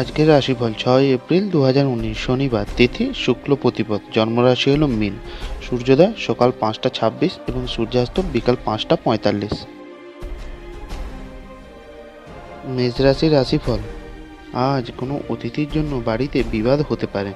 আজকের রাশিফল ছয় এপ্রিল দু হাজার উনিশ, শনিবার তিথি, শুক্ল প্রতিপদ, জন্মরাশি হল মিন। সূর্যোদয় সকাল পাঁচটা ছাব্বিশ এবং সূর্যাস্ত বিকাল পাঁচটা পঁয়তাল্লিশ। মেজরাশির রাশিফল, আজ কোনো অতিথির জন্য বাড়িতে বিবাদ হতে পারে।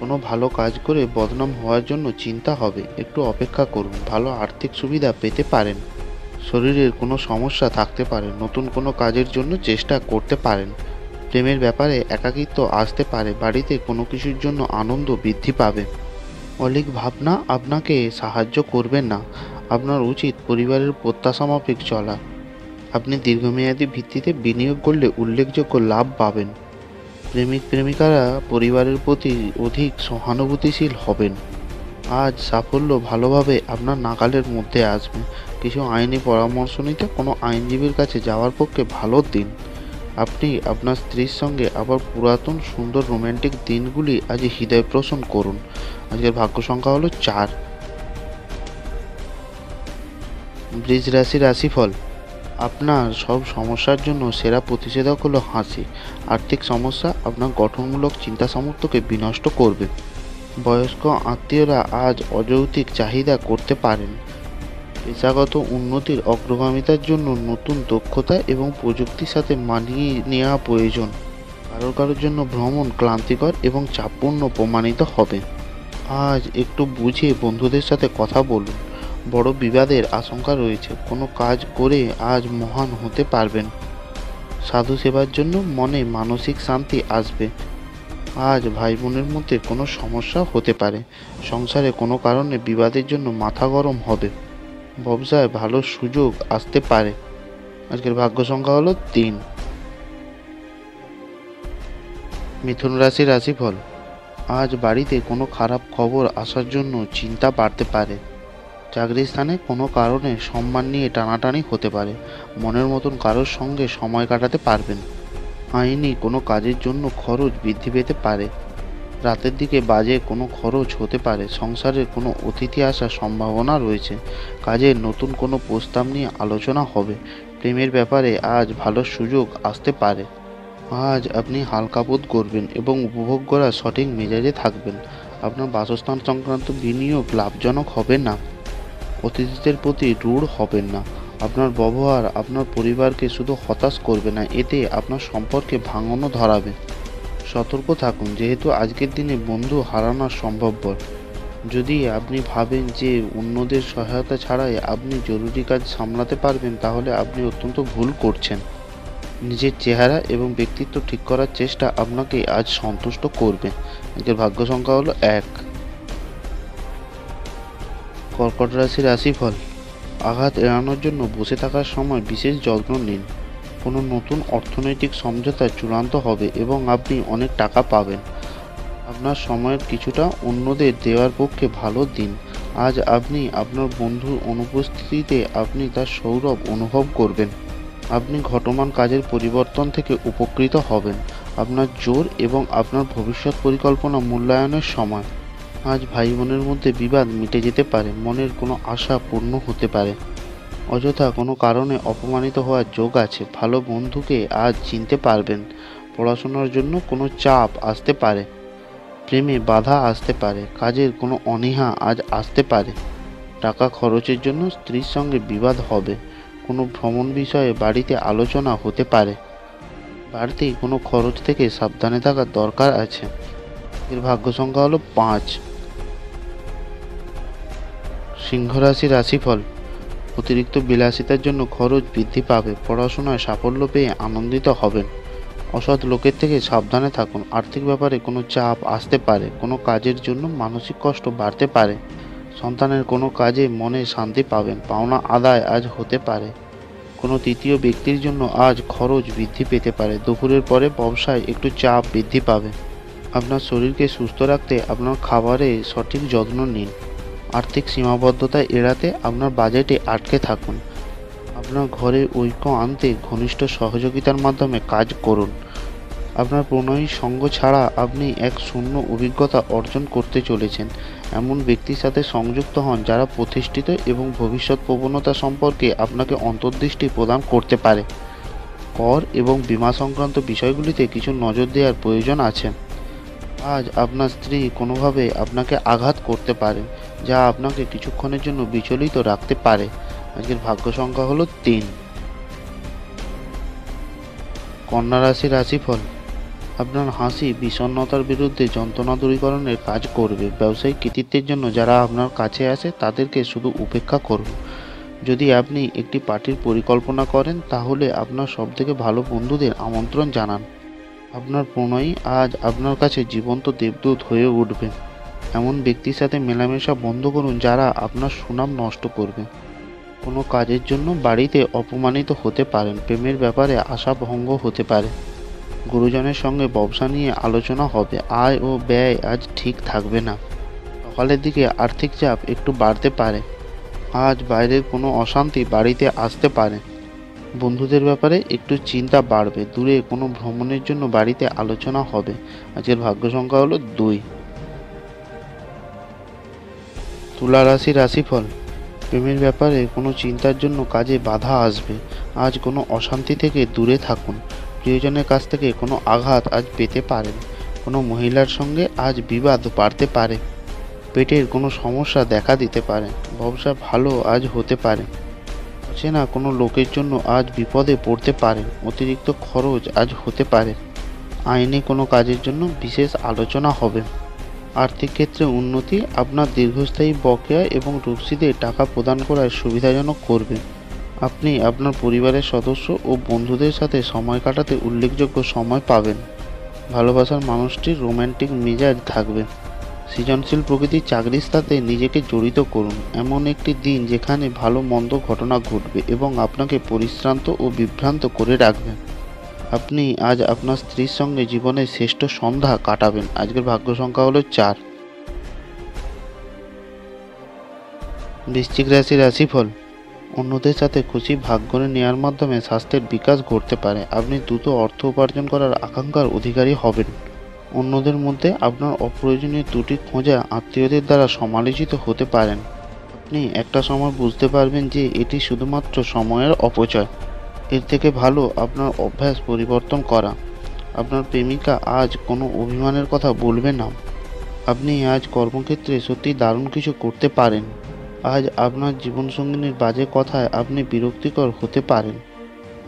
কোনো ভালো কাজ করে বদনাম হওয়ার জন্য চিন্তা হবে। একটু অপেক্ষা করুন, ভালো আর্থিক সুবিধা পেতে পারেন। শরীরের কোনো সমস্যা থাকতে পারে, নতুন কোনো কাজের জন্য চেষ্টা করতে পারেন। প্রেমের ব্যাপারে একাকিত্ব আসতে পারে, বাড়িতে কোনো কিছুর জন্য আনন্দ বৃদ্ধি পাবে। অলিক, ভাবনা আপনাকে সাহায্য করবে না। আপনার উচিত পরিবারের প্রত্যাশা মাফিক চলা। আপনি দীর্ঘমেয়াদী ভিত্তিতে বিনিয়োগ করলে উল্লেখযোগ্য লাভ পাবেন। প্রেমিক, প্রেমিকারা পরিবারের প্রতি অধিক সহানুভূতিশীল হবেন। আজ সাফল্য ভালোভাবে আপনার নাগালের মধ্যে আসবে। কিছু আইনি পরামর্শ নিতে কোনো আইনজীবীর কাছে যাওয়ার পক্ষে ভালো দিন। আপনি আপনার স্ত্রীর সঙ্গে আবার পুরাতন সুন্দর রোম্যান্টিক দিনগুলি আজ হৃদয় পোষণ করুন। আজকের ভাগ্য সংখ্যা হলো চার। বৃষ রাশি রাশিফল, আপনার সব সমস্যার জন্য সেরা প্রতিষেধক হলো হাসি। আর্থিক সমস্যা আপনার গঠনমূলক চিন্তা সামর্থ্যকে বিনষ্ট করবে। বয়স্ক আত্মীয়রা আজ অযৌক্তিক চাহিদা করতে পারেন। পেশাগত উন্নতির অগ্রগামিতার জন্য নতুন দক্ষতা এবং প্রযুক্তির সাথে মানিয়ে নেওয়া প্রয়োজন। কারও কারোর জন্য ভ্রমণ ক্লান্তিকর এবং চাপপূর্ণ প্রমাণিত হবে। আজ একটু বুঝে বন্ধুদের সাথে কথা বলুন। বড় বিবাদের আশঙ্কা রয়েছে। কোনো কাজ করে আজ মহান হতে পারবেন। সাধু সেবার জন্য মনে মানসিক শান্তি আসবে। আজ ভাই বোনের মধ্যে কোনো সমস্যা হতে পারে। সংসারে কোনো কারণে বিবাদের জন্য মাথা গরম হবে। ব্যবসায় ভালো সুযোগ আসতে পারে। আজকের ভাগ্য সংখ্যা হলো তিন। মিথুন রাশি রাশিফল। আজ বাড়িতে কোনো খারাপ খবর আসার জন্য চিন্তা বাড়তে পারে। চাকরির স্থানে কোনো কারণে সম্মান নিয়ে টানাটানি হতে পারে। মনের মতন কারোর সঙ্গে সময় কাটাতে পারবেন। আইনি কোনো কাজের জন্য খরচ বৃদ্ধি পেতে পারে। রাতের দিকে বাজে কোনো খরচ হতে পারে, সংসারের কোনো অতিথি আসার সম্ভাবনা রয়েছে কাজের নতুন কোনো প্রস্তাব নিয়ে আলোচনা হবে, প্রেমের ব্যাপারে আজ ভালো সুযোগ আসতে পারে। আজ আপনি হালকা বোধ করবেন এবং উপভোগ করার সঠিক মেজাজে থাকবেন, আপনার বাসস্থান সংক্রান্ত বিনিয়োগ লাভজনক হবে না, অতিথিদের প্রতি রূঢ় হবেন না, আপনার ব্যবহার আপনার পরিবারকে শুধু হতাশ করবে না, এতে আপনার সম্পর্কে ভাঙনও ধরাবে। সতর্ক থাকুন, যেহেতু আজকের দিনে বন্ধু হারানো সম্ভবপর। যদি আপনি ভাবেন যে অন্যদের সহায়তা ছাড়াই আপনি জরুরি কাজ সামলাতে পারবেন, তাহলে আপনি অত্যন্ত ভুল করছেন। নিজের চেহারা এবং ব্যক্তিত্ব ঠিক করার চেষ্টা আপনাকে আজ সন্তুষ্ট করবে। এদের ভাগ্য সংখ্যা হলো এক। কর্কট রাশির রাশিফল, আঘাত এড়ানোর জন্য বসে থাকার সময় বিশেষ যত্ন নিন। কোনো নতুন অর্থনৈতিক সমঝোতা চূড়ান্ত হবে এবং আপনি অনেক টাকা পাবেন। আপনার সময়ের কিছুটা অন্যদের দেওয়ার পক্ষে ভালো দিন। আজ আপনি আপনার বন্ধুর অনুপস্থিতিতে আপনি তার সৌরভ অনুভব করবেন। আপনি ঘটমান কাজের পরিবর্তন থেকে উপকৃত হবেন। আপনার জোর এবং আপনার ভবিষ্যৎ পরিকল্পনা মূল্যায়নের সময়। আজ ভাই বোনের মধ্যে বিবাদ মিটে যেতে পারে, মনের কোনো আশা পূর্ণ হতে পারে। অযথা কোনো কারণে অপমানিত হওয়ার যোগ আছে। ভালো বন্ধুকে আজ চিনতে পারবেন। পড়াশোনার জন্য কোনো চাপ আসতে পারে। প্রেমে বাধা আসতে পারে। কাজের কোনো অনীহা আজ আসতে পারে। টাকা খরচের জন্য স্ত্রীর সঙ্গে বিবাদ হবে। কোনো ভ্রমণ বিষয়ে বাড়িতে আলোচনা হতে পারে। বাড়িতে কোনো খরচ থেকে সাবধানে থাকার দরকার আছে। এর ভাগ্য সংখ্যা হলো পাঁচ। সিংহ রাশি রাশিফল। অতিরিক্ত বিলাসিতার জন্য খরচ বৃদ্ধি পাবে, পড়াশোনায় সাফল্য পেয়ে আনন্দিত হবেন। অসৎ লোকের থেকে সাবধানে থাকুন, আর্থিক ব্যাপারে কোনো চাপ আসতে পারে, কোনো কাজের জন্য মানসিক কষ্ট বাড়তে পারে। সন্তানের কোনো কাজে মনে শান্তি পাবেন, পাওনা আদায় আজ হতে পারে। কোনো তৃতীয় ব্যক্তির জন্য আজ খরচ বৃদ্ধি পেতে পারে, দুপুরের পরে ব্যবসায় একটু চাপ বৃদ্ধি পাবে। আপনার শরীরকে সুস্থ রাখতে আপনার খাবারে সঠিক যত্ন নিন। আর্থিক সীমাবদ্ধতা এড়াতে আপনার বাজেটে আটকে থাকুন। আপনার ঘরে ঐক্য আনতে ঘনিষ্ঠ সহযোগিতার মাধ্যমে কাজ করুন। আপনার প্রণয়ী সঙ্গ ছাড়া আপনি এক শূন্য অভিজ্ঞতা অর্জন করতে চলেছেন। এমন ব্যক্তির সাথে সংযুক্ত হন যারা প্রতিষ্ঠিত এবং ভবিষ্যৎ প্রবণতা সম্পর্কে আপনাকে অন্তর্দৃষ্টি প্রদান করতে পারে। কর এবং বীমা সংক্রান্ত বিষয়গুলিতে কিছু নজর দেওয়ার প্রয়োজন আছে। আজ আপনার স্ত্রী কোনোভাবে আপনাকে আঘাত করতে পারে, যা আপনাকে কিছুক্ষণের জন্য বিচলিত রাখতে পারে। আজকের ভাগ্য সংখ্যা হলো তিন। কন্যা রাশি রাশিফল, আপনার হাসি বিষণ্ণতার বিরুদ্ধে যন্ত্রণা দূরীকরণের কাজ করবে। ব্যবসায়িক কৃতিত্বের জন্য যারা আপনার কাছে আসে, তাদেরকে শুধু উপেক্ষা করুন। যদি আপনি একটি পার্টির পরিকল্পনা করেন, তাহলে আপনার সবথেকে ভালো বন্ধুদের আমন্ত্রণ জানান। আপনার প্রণয়ী আজ আপনার কাছে জীবন্ত দেবদূত হয়ে উঠবে। এমন ব্যক্তির সাথে মেলামেশা বন্ধ করুন যারা আপনার সুনাম নষ্ট করবে। কোনো কাজের জন্য বাড়িতে অপমানিত হতে পারেন, প্রেমের ব্যাপারে আশা ভঙ্গ হতে পারে। গুরুজনের সঙ্গে ব্যবসা নিয়ে আলোচনা হবে, আয় ও ব্যয় আজ ঠিক থাকবে না। সকালের দিকে আর্থিক চাপ একটু বাড়তে পারে। আজ বাইরের কোনো অশান্তি বাড়িতে আসতে পারে। বন্ধুদের ব্যাপারে একটু চিন্তা বাড়বে। দূরে কোনো ভ্রমণের জন্য বাড়িতে আলোচনা হবে। আজকের ভাগ্য সংখ্যা হলো দুই। তুলা রাশি রাশিফল। প্রেমের ব্যাপারে কোনো চিন্তার জন্য কাজে বাধা আসবে। আজ কোনো অশান্তি থেকে দূরে থাকুন। প্রিয়জনের কাছ থেকে কোনো আঘাত আজ পেতে পারেন। কোনো মহিলার সঙ্গে আজ বিবাদ বাড়তে পারে। পেটের কোনো সমস্যা দেখা দিতে পারে। ব্যবসা ভালো আজ হতে পারে। অচেনা কোনো লোকের জন্য আজ বিপদে পড়তে পারেন অতিরিক্ত খরচ আজ হতে পারে। আইনি কোনো কাজের জন্য বিশেষ আলোচনা হবে। আর্থিক ক্ষেত্রে উন্নতি আপনার দীর্ঘস্থায়ী বকেয়া এবং রসিদে টাকা প্রদান করার সুবিধাজনক করবে। আপনি আপনার পরিবারের সদস্য ও বন্ধুদের সাথে সময় কাটাতে উল্লেখযোগ্য সময় পাবেন। ভালোবাসার মানুষটির রোম্যান্টিক মেজাজ থাকবে। সৃজনশীল প্রকৃতির চাকরির সাথে নিজেকে জড়িত করুন। এমন একটি দিন যেখানে ভালো মন্দ ঘটনা ঘটবে এবং আপনাকে পরিশ্রান্ত ও বিভ্রান্ত করে রাখবে। আপনি আজ আপনার স্ত্রীর সঙ্গে জীবনের শ্রেষ্ঠ সন্ধ্যা কাটাবেন। আজকের ভাগ্য সংখ্যা হলো চার। বৃশ্চিক রাশি রাশিফল। অন্যদের সাথে খুশি ভাগ করে নেওয়ার মাধ্যমে স্বাস্থ্যের বিকাশ ঘটতে পারে। আপনি দ্রুত অর্থ উপার্জন করার আকাঙ্ক্ষার অধিকারী হবেন। অন্যদের মধ্যে আপনার অপ্রয়োজনীয় ত্রুটি খোঁজা আত্মীয়দের দ্বারা সমালোচিত হতে পারেন। আপনি একটা সময় বুঝতে পারবেন যে এটি শুধুমাত্র সময়ের অপচয়। এর থেকে ভালো আপনার অভ্যাস পরিবর্তন করা। আপনার প্রেমিকা আজ কোনো অভিমানের কথা বলবে না। আপনি আজ কর্মক্ষেত্রে সত্যি দারুণ কিছু করতে পারেন। আজ আপনার জীবনসঙ্গিনীর বাজে কথায় আপনি বিরক্তিকর হতে পারেন।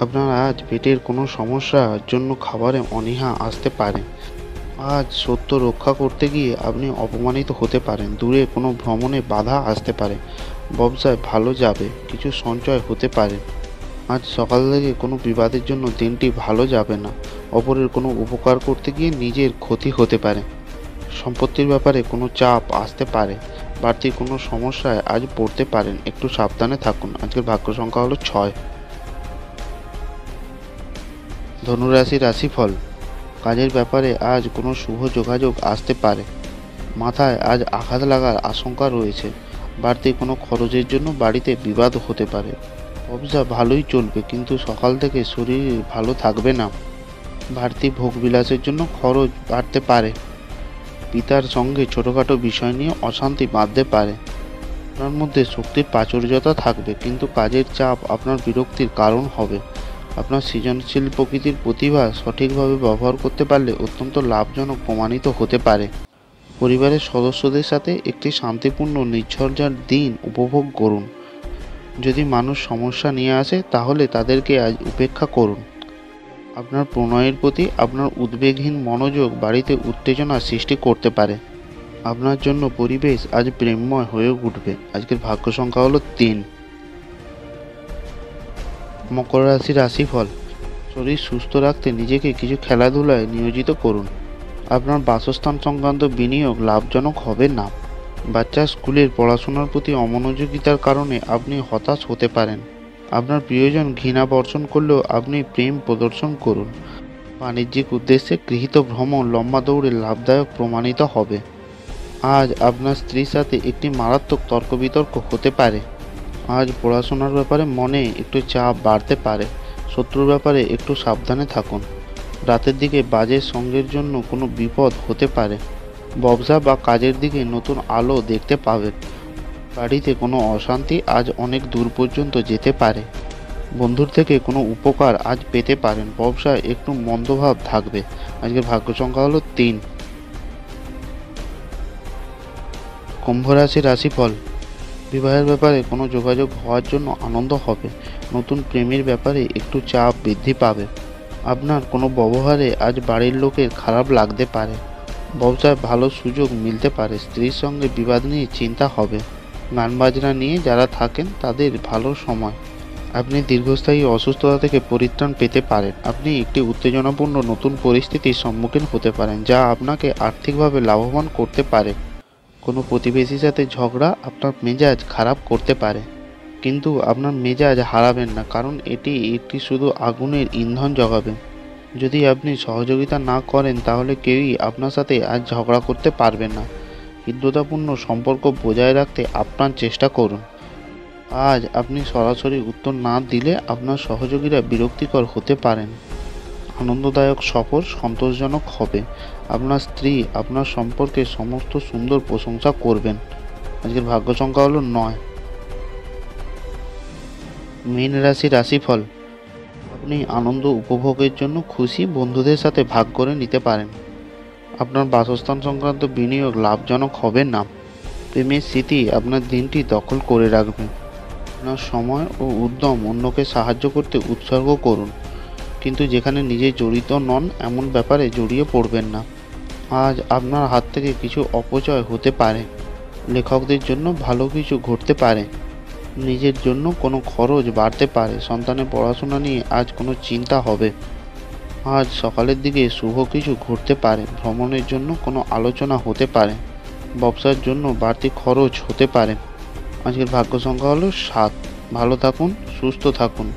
আপনার আজ পেটের কোনো সমস্যার জন্য খাবারে অনীহা আসতে পারে। আজ সত্য রক্ষা করতে গিয়ে আপনি অপমানিত হতে পারেন। দূরে কোনো ভ্রমণে বাধা আসতে পারে। ব্যবসায় ভালো যাবে, কিছু সঞ্চয় হতে পারে। আজ সকাল থেকে কোনো বিবাদের জন্য দিনটি ভালো যাবে না। অপরের কোনো উপকার করতে গিয়ে নিজের ক্ষতি হতে পারে। সম্পত্তির ব্যাপারে কোনো চাপ আসতে পারে। বাড়তি কোনো সমস্যায় আজ পড়তে পারেন। একটু সাবধানে থাকুন। আজকের ভাগ্য সংখ্যা হলো ছয়। ধনুরাশি রাশিফল। কাজের ব্যাপারে আজ কোনো শুভ যোগাযোগ আসতে পারে। মাথায় আজ আঘাত লাগার আশঙ্কা রয়েছে। বাড়তি কোনো খরচের জন্য বাড়িতে বিবাদ হতে পারে। ব্যবসা ভালোই চলবে, কিন্তু সকাল থেকে শরীর ভালো থাকবে না। বাড়তি ভোগবিলাসের জন্য খরচ বাড়তে পারে। পিতার সঙ্গে ছোটোখাটো বিষয় নিয়ে অশান্তি বাঁধতে পারে। আপনার মধ্যে শক্তির প্রাচুর্যতা থাকবে, কিন্তু কাজের চাপ আপনার বিরক্তির কারণ হবে। আপনার সৃজনশীল প্রকৃতির প্রতিভা সঠিকভাবে ব্যবহার করতে পারলে অত্যন্ত লাভজনক প্রমাণিত হতে পারে। পরিবারের সদস্যদের সাথে একটি শান্তিপূর্ণ, নির্ঝরঝার দিন উপভোগ করুন। যদি মানুষ সমস্যা নিয়ে আসে, তাহলে তাদেরকে আজ উপেক্ষা করুন। আপনার প্রণয়ের প্রতি আপনার উদ্বেগহীন মনোযোগ বাড়িতে উত্তেজনা সৃষ্টি করতে পারে। আপনার জন্য পরিবেশ আজ প্রেমময় হয়ে উঠবে। আজকের ভাগ্য সংখ্যা হলো তিন। মকর রাশি রাশিফল। শরীর সুস্থ রাখতে নিজেকে কিছু খেলাধুলায় নিয়োজিত করুন। আপনার বাসস্থান সংক্রান্ত বিনিয়োগ লাভজনক হবে না। বাচ্চার স্কুলের পড়াশোনার প্রতি অমনোযোগিতার কারণে আপনি হতাশ হতে পারেন। আপনার প্রিয়জন ঘৃণা বর্ষণ করলেও আপনি প্রেম প্রদর্শন করুন। বাণিজ্যিক উদ্দেশ্যে গৃহীত ভ্রমণ লম্বা দৌড়ে লাভদায়ক প্রমাণিত হবে। আজ আপনার স্ত্রীর সাথে একটি মারাত্মক তর্ক বিতর্ক হতে পারে। আজ পড়াশোনার ব্যাপারে মনে একটু চাপ বাড়তে পারে। শত্রুর ব্যাপারে একটু সাবধানে থাকুন। রাতের দিকে বাজে সঙ্গের জন্য কোনো বিপদ হতে পারে। ব্যবসা বা কাজের দিকে নতুন আলো দেখতে পাবেন। বাড়িতে কোনো অশান্তি আজ অনেক দূর পর্যন্ত যেতে পারে। বন্ধুর থেকে কোনো উপকার আজ পেতে পারেন। ব্যবসায় একটু মন্দভাব থাকবে। আজকের ভাগ্য সংখ্যা হলো তিন। কুম্ভ রাশি রাশিফল। বিবাহের ব্যাপারে কোনো যোগাযোগ হওয়ার জন্য আনন্দ হবে। নতুন প্রেমের ব্যাপারে একটু চাপ বৃদ্ধি পাবে। আপনার কোনো ব্যবহারে আজ বাড়ির লোকের খারাপ লাগতে পারে। ব্যবসায় ভালো সুযোগ মিলতে পারে। স্ত্রীর সঙ্গে বিবাদ নিয়ে চিন্তা হবে। গান বাজনা নিয়ে যারা থাকেন তাদের ভালো সময়। আপনি দীর্ঘস্থায়ী অসুস্থতা থেকে পরিত্রাণ পেতে পারেন। আপনি একটি উত্তেজনাপূর্ণ নতুন পরিস্থিতির সম্মুখীন হতে পারেন, যা আপনাকে আর্থিকভাবে লাভবান করতে পারে। কোনো প্রতিবেশীর সাথে ঝগড়া আপনার মেজাজ খারাপ করতে পারে। কিন্তু আপনার মেজাজ হারাবেন না, কারণ এটি একটি শুধু আগুনের ইন্ধন জগাবে। যদি আপনি সহযোগিতা না করেন, তাহলে কেউই আপনার সাথে আর ঝগড়া করতে পারবে না। হৃদ্যতাপূর্ণ সম্পর্ক বজায় রাখতে আপনার চেষ্টা করুন। আজ আপনি সরাসরি উত্তর না দিলে আপনার সহযোগীরা বিরক্তিকর হতে পারেন। আনন্দদায়ক সফর সন্তোষজনক হবে। আপনার স্ত্রী আপনার সম্পর্কে সমস্ত সুন্দর প্রশংসা করবেন। আজকের ভাগ্য সংখ্যা হলো নয়। মীন রাশি রাশিফল। আপনি আনন্দ উপভোগের জন্য খুশি বন্ধুদের সাথে ভাগ করে নিতে পারেন। আপনার বাসস্থান সংক্রান্ত বিনিয়োগ লাভজনক হবে না। প্রেমের স্মৃতি আপনার দিনটি দখল করে রাখবে। আপনার সময় ও উদ্যম অন্যকে সাহায্য করতে উৎসর্গ করুন। কিন্তু যেখানে নিজে জড়িত নন, এমন ব্যাপারে জড়িয়ে পড়বেন না। আজ আপনার হাত থেকে কিছু অপচয় হতে পারে। লেখকদের জন্য ভালো কিছু ঘটতে পারে। নিজের জন্য কোনো খরচ বাড়তে পারে। সন্তানের পড়াশোনা নিয়ে আজ কোনো চিন্তা হবে। আজ সকালের দিকে শুভ কিছু ঘটতে পারে। ভ্রমণের জন্য কোনো আলোচনা হতে পারে। ব্যবসার জন্য বাড়তি খরচ হতে পারে। আজকের ভাগ্য সংখ্যা হলো সাত। ভালো থাকুন, সুস্থ থাকুন।